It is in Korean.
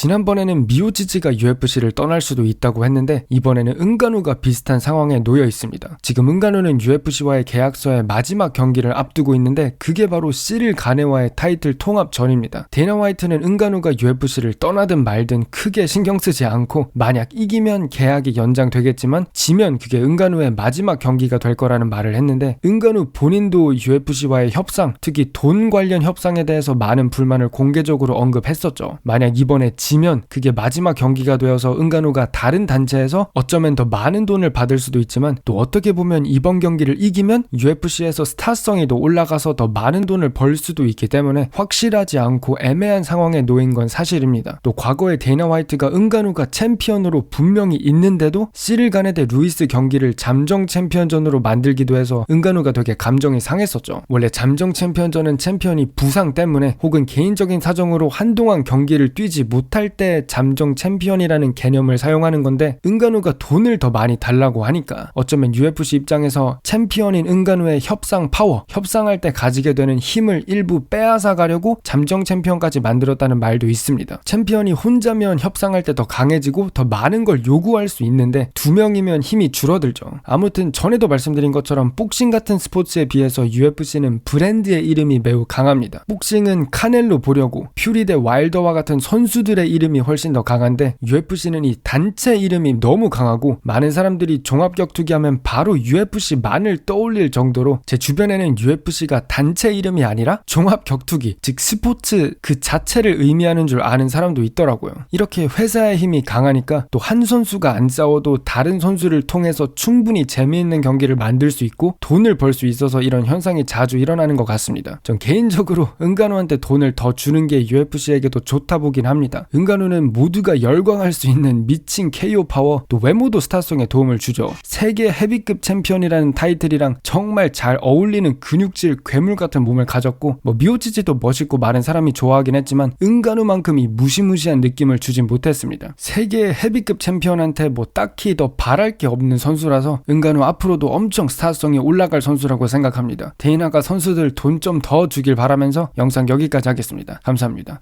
지난번에는 미오지지가 UFC를 떠날 수도 있다고 했는데 이번에는 은간우가 비슷한 상황에 놓여 있습니다. 지금 은간우는 UFC와의 계약서의 마지막 경기를 앞두고 있는데 그게 바로 시릴 가네와의 타이틀 통합 전입니다. 데나 화이트는 은간우가 UFC를 떠나든 말든 크게 신경 쓰지 않고 만약 이기면 계약이 연장되겠지만 지면 그게 은간우의 마지막 경기가 될 거라는 말을 했는데 은간우 본인도 UFC와의 협상, 특히 돈 관련 협상에 대해서 많은 불만을 공개적으로 언급했었죠. 만약 이번에 지면 그게 마지막 경기가 되어서 은간우가 다른 단체에서 어쩌면 더 많은 돈을 받을 수도 있지만 또 어떻게 보면 이번 경기를 이기면 UFC에서 스타성이 더 올라가서 더 많은 돈을 벌 수도 있기 때문에 확실하지 않고 애매한 상황에 놓인 건 사실입니다. 또 과거에 데이나 화이트가 은간우가 챔피언으로 분명히 있는데도 가네 대 루이스 경기를 잠정 챔피언전으로 만들기도 해서 은간우가 되게 감정이 상했었죠. 원래 잠정 챔피언전은 챔피언이 부상 때문에 혹은 개인적인 사정으로 한동안 경기를 뛰지 못할 때 잠정 챔피언이라는 개념을 사용하는 건데 은간우가 돈을 더 많이 달라고 하니까 어쩌면 UFC 입장에서 챔피언인 은간우의 협상 파워, 협상할 때 가지게 되는 힘을 일부 빼앗아 가려고 잠정 챔피언까지 만들었다는 말도 있습니다. 챔피언이 혼자면 협상할 때 더 강해지고 더 많은 걸 요구할 수 있는데 두 명이면 힘이 줄어들죠. 아무튼 전에도 말씀드린 것처럼 복싱 같은 스포츠에 비해서 UFC는 브랜드의 이름이 매우 강합니다. 복싱은 카넬로 보려고 퓨리 대 와일더와 같은 선수들의 이름이 훨씬 더 강한데 UFC는 이 단체 이름이 너무 강하고 많은 사람들이 종합 격투기 하면 바로 UFC만을 떠올릴 정도로 제 주변에는 UFC가 단체 이름이 아니라 종합 격투기 즉 스포츠 그 자체를 의미하는 줄 아는 사람도 있더라고요. 이렇게 회사의 힘이 강하니까 또 한 선수가 안 싸워도 다른 선수를 통해서 충분히 재미있는 경기를 만들 수 있고 돈을 벌 수 있어서 이런 현상이 자주 일어나는 것 같습니다. 전 개인적으로 은간우한테 돈을 더 주는 게 UFC에게도 좋다 보긴 합니다. 은간우는 모두가 열광할 수 있는 미친 KO 파워 또 외모도 스타성에 도움을 주죠. 세계 헤비급 챔피언이라는 타이틀이랑 정말 잘 어울리는 근육질 괴물 같은 몸을 가졌고 뭐 미오치지도 멋있고 많은 사람이 좋아하긴 했지만 은간우만큼 이 무시무시한 느낌을 주진 못했습니다. 세계 헤비급 챔피언한테 뭐 딱히 더 바랄 게 없는 선수라서 은간우 앞으로도 엄청 스타성이 올라갈 선수라고 생각합니다. 데이나가 선수들 돈 좀 더 주길 바라면서 영상 여기까지 하겠습니다. 감사합니다.